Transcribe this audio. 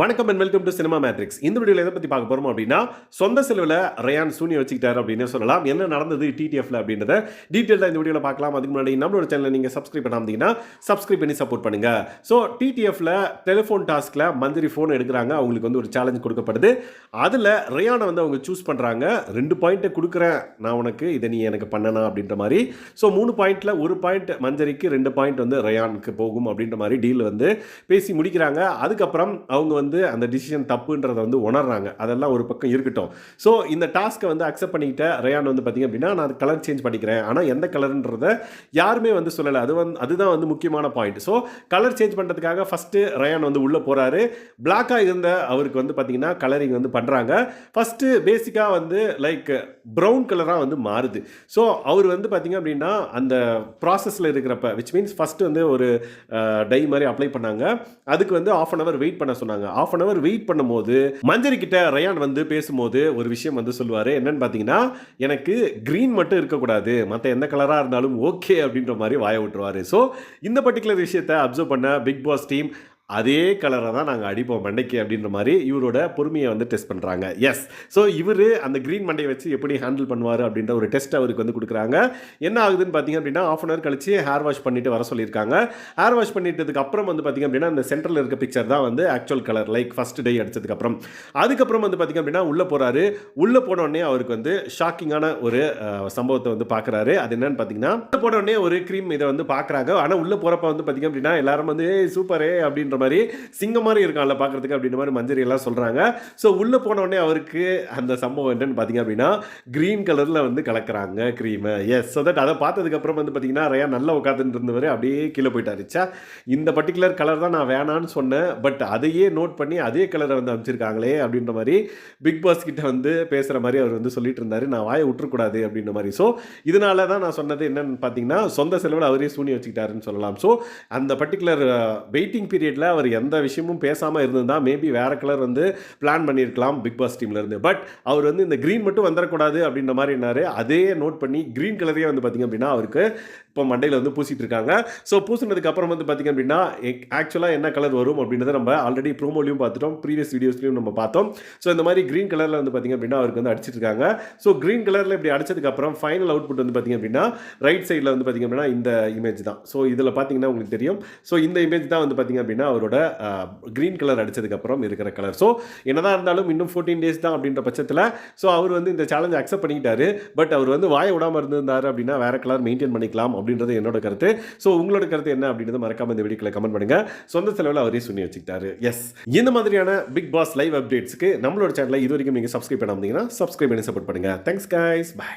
வணக்கம் and welcome to Cinema Matrix இந்த வீடியோவில் எதை பற்றி பார்க்க போகிறோம் அப்படின்னா சொந்த செலவில் ரயான் சூனி வச்சுக்கிட்டாரு அப்படின்னு சொல்லலாம். என்ன நடந்தது டிடிஎஃப்ல அப்படின்றத டீட்டெயிலாக இந்த வீடியோவில் பார்க்கலாம். அதுக்கு முன்னாடி நம்மளோட சேனலை நீங்கள் சப்ஸ்கிரைப் பண்ணாமீங்கன்னா சப்ஸ்கிரைப் பண்ணி சப்போர்ட் பண்ணுங்கள் ஸோ டிடிஎஃப்ல டெலிஃபோன் டாஸ்கில் மந்திரி ஃபோன் எடுக்கிறாங்க. அவங்களுக்கு வந்து ஒரு சேலஞ்ச் கொடுக்கப்படுது. அதில் ரயானை வந்து அவங்க சூஸ் பண்ணுறாங்க ரெண்டு பாயிண்ட்டை கொடுக்குறேன். நான் உனக்கு இதை நீ எனக்கு பண்ணனா அப்படின்ற மாதிரி. ஸோ மூணு பாயிண்ட்டில் ஒரு பாயிண்ட் மஞ்சரிக்கு ரெண்டு பாயிண்ட் வந்து ரயானுக்கு போகும் அப்படின்ற மாதிரி டீல் வந்து பேசி முடிக்கிறாங்க. அதுக்கப்புறம் அவங்க வந்து வந்து அந்த டிசிஷன் தப்புன்றதை வந்து உணர்றாங்க. அதெல்லாம் ஒரு பக்கம் இருக்கட்டும். ஸோ இந்த டாஸ்க்கை வந்து அக்செப்ட் பண்ணிக்கிட்ட ரயான் வந்து பார்த்திங்க அப்படின்னா நான் கலர் சேஞ்ச் பண்ணிக்கிறேன். ஆனால் எந்த கலருன்றதை யாருமே வந்து சொல்லலை. அது வந்து அதுதான் வந்து முக்கியமான பாயிண்ட் ஸோ கலர் சேஞ்ச் பண்ணுறதுக்காக ஃபஸ்ட்டு ரயான் வந்து உள்ளே போகிறாரு பிளாக்காக இருந்த அவருக்கு வந்து பார்த்திங்கன்னா கலரிங் வந்து பண்ணுறாங்க ஃபஸ்ட்டு பேசிக்காக வந்து லைக் ப்ரௌன் கலராக வந்து மாறுது. ஸோ அவர் வந்து பார்த்திங்க அப்படின்னா அந்த ப்ராசஸில் இருக்கிறப்ப விச் மீன்ஸ் ஃபஸ்ட்டு வந்து ஒரு டை மாதிரி அப்ளை பண்ணாங்க. அதுக்கு வந்து ஆஃப் அன் அவர் வெயிட் பண்ண சொன்னாங்க. ஆஃப் அன் அவர் வெயிட் பண்ணும்போது மஞ்சரி கிட்ட ரயான் வந்து பேசும்போது ஒரு விஷயம் வந்து சொல்லுவார். என்னன்னு பார்த்தீங்கன்னா எனக்கு க்ரீன் மட்டும் இருக்கக்கூடாது. மற்ற எந்த கலராக இருந்தாலும் ஓகே அப்படின்ற மாதிரி வாய விட்டுருவார். ஸோ இந்த பர்டிகுலர் விஷயத்தை அப்சர்வ் பண்ண பிக் பாஸ் டீம் அதே கலரை தான் நாங்கள் அடிப்போம் மண்டைக்கு அப்படின்ற மாதிரி இவரோட பொறுமையை வந்து டெஸ்ட் பண்ணுறாங்க எஸ் ஸோ இவர் அந்த க்ரீன் மண்டையை வச்சு எப்படி ஹேண்டில் பண்ணுவார் அப்படின்ற ஒரு டெஸ்ட் அவருக்கு வந்து கொடுக்குறாங்க. என்ன ஆகுதுன்னு பார்த்தீங்க அப்படின்னா ஆஃப் அன் அவர் கழிச்சு ஹேர் வாஷ் பண்ணிட்டு வர சொல்லியிருக்காங்க. ஹேர் வாஷ் பண்ணிட்டதுக்கு அப்புறம் வந்து பார்த்தீங்க அப்படின்னா அந்த சென்டரில் இருக்க பிக்சர் தான் வந்து actual colour like first day அடிச்சதுக்கப்புறம் அதுக்கப்புறம் வந்து பார்த்தீங்க அப்படின்னா உள்ளே போகிறாரு உள்ளே போனோடனே அவருக்கு வந்து ஷாக்கிங்கான ஒரு சம்பவத்தை வந்து பார்க்குறாரு. அது என்னன்னு பார்த்தீங்கன்னா உள்ளே போனோடனே ஒரு க்ரீம் இதை வந்து பார்க்குறாங்க. ஆனால் உள்ளே போகிறப்ப வந்து பார்த்தீங்க அப்படின்னா எல்லாரும் வந்து சூப்பரே அப்படின்ற மாதிரி சிங்கம் மாதிரி இருக்கான்ல பார்க்குறதுக்கு அப்படின்ற மாதிரி மஞ்சரி எல்லாம் சொல்கிறாங்க ஸோ உள்ளே போனோடனே அவருக்கு அந்த சம்பவம் என்னன்னு பார்த்தீங்க அப்படின்னா க்ரீன் கலரில் வந்து கலக்கிறாங்க க்ரீமை எஸ் ஸோ தட் அதை பார்த்ததுக்கப்புறம் வந்து பார்த்தீங்கன்னா ரயா நல்லா உட்காந்துட்டு இருந்தவர் அப்படியே கீழே போயிட்டாருச்சா இந்த பர்டிகுலர் கலர் தான் நான் வேணான்னு சொன்னேன் பட் அதையே நோட் பண்ணி அதே கலரை வந்து அமைச்சிருக்காங்களே அப்படின்ற மாதிரி பிக் பாஸ் கிட்ட வந்து பேசுகிற மாதிரி அவர் வந்து சொல்லிட்டு இருந்தாரு. நான் வாயை விட்டுறக்கூடாது அப்படின்ற மாதிரி. ஸோ இதனால தான் நான் சொன்னது என்னன்னு பார்த்தீங்கன்னா சொந்த செலவில் அவரே சூனி வச்சுக்கிட்டாருன்னு சொல்லலாம். ஸோ அந்த பர்டிகுலர் வெயிட்டிங் பீரியடில் அவர் எந்த விஷயமும் பேசாமல் இருந்திருந்தால் மேபி வேறு கலர் வந்து பிளான் பண்ணியிருக்கலாம் பிக் பாஸ் டீம்லேருந்து பட் அவர் வந்து இந்த க்ரீன் மட்டும் வந்துடக்கூடாது அப்படின்ற மாதிரி என்னார் அதே நோட் பண்ணி க்ரீன் கலரே வந்து பார்த்தீங்க அப்படின்னா அவருக்கு இப்போ மண்டையில் வந்து பூசிட்டு இருக்காங்க. ஸோ பூசினதுக்கப்புறம் வந்து பார்த்தீங்க அப்படின்னா ஆக்சுவலாக என்ன கலர் வரும் அப்படின்றத நம்ம ஆல்ரெடி ப்ரோமோலையும் பார்த்துட்டோம் ப்ரீவியஸ் வீடியோஸ்லையும் நம்ம பார்த்தோம். ஸோ இந்த மாதிரி க்ரீன் கலரில் வந்து பார்த்தீங்க அப்படின்னா அவருக்கு வந்து அடிச்சிட்டு இருக்காங்க. ஸோ க்ரீன் கலரில் இப்படி அடிச்சதுக்கப்புறம் ஃபைனல் அவுட்புட் வந்து பார்த்தீங்க அப்படின்னா ரைட் சைடில் வந்து பார்த்தீங்க அப்படின்னா இந்த இமேஜ் தான். ஸோ இதில் பார்த்தீங்கன்னா உங்களுக்கு தெரியும். ஸோ இந்த இமேஜ் தான் வந்து பார்த்தீங்க அப்படின்னா அவரோட க்ரீன் கலர் அடித்ததுக்கப்புறம் இருக்கிற கலர் ஸோ என்னதான் இருந்தாலும் இன்னும் ஃபோர்டீன் டேஸ் தான் அப்படின்ற பட்சத்தில் ஸோ அவர் வந்து இந்த சேலஞ்ச் அக்செப்ட் பண்ணிக்கிட்டாரு. பட் அவர் வந்து வாய விடாமல் இருந்திருந்தார் அப்படின்னா வேறு கலர் மெயின்டைன் பண்ணிக்கலாம் அப்படின்றது என்னோட கருத்து. ஸோ உங்களோட கருத்து என்ன அப்படின்றத மறக்காமல் இந்த வீடியோக்களை கமெண்ட் பண்ணுங்கள் சொந்த செலவில் அவரே சொல்லி வச்சுக்கிட்டாரு. எஸ் இந்த மாதிரியான பிக் பாஸ் லைவ் அப்டேட்ஸ்க்கு நம்மளோட சேனலை இது வரைக்கும் நீங்கள் சப்ஸ்கிரைப் பண்ணாமீங்கன்னா சப்ஸ்கிரைப் பண்ணி சப்போர்ட் பண்ணுங்க. Thanks guys bye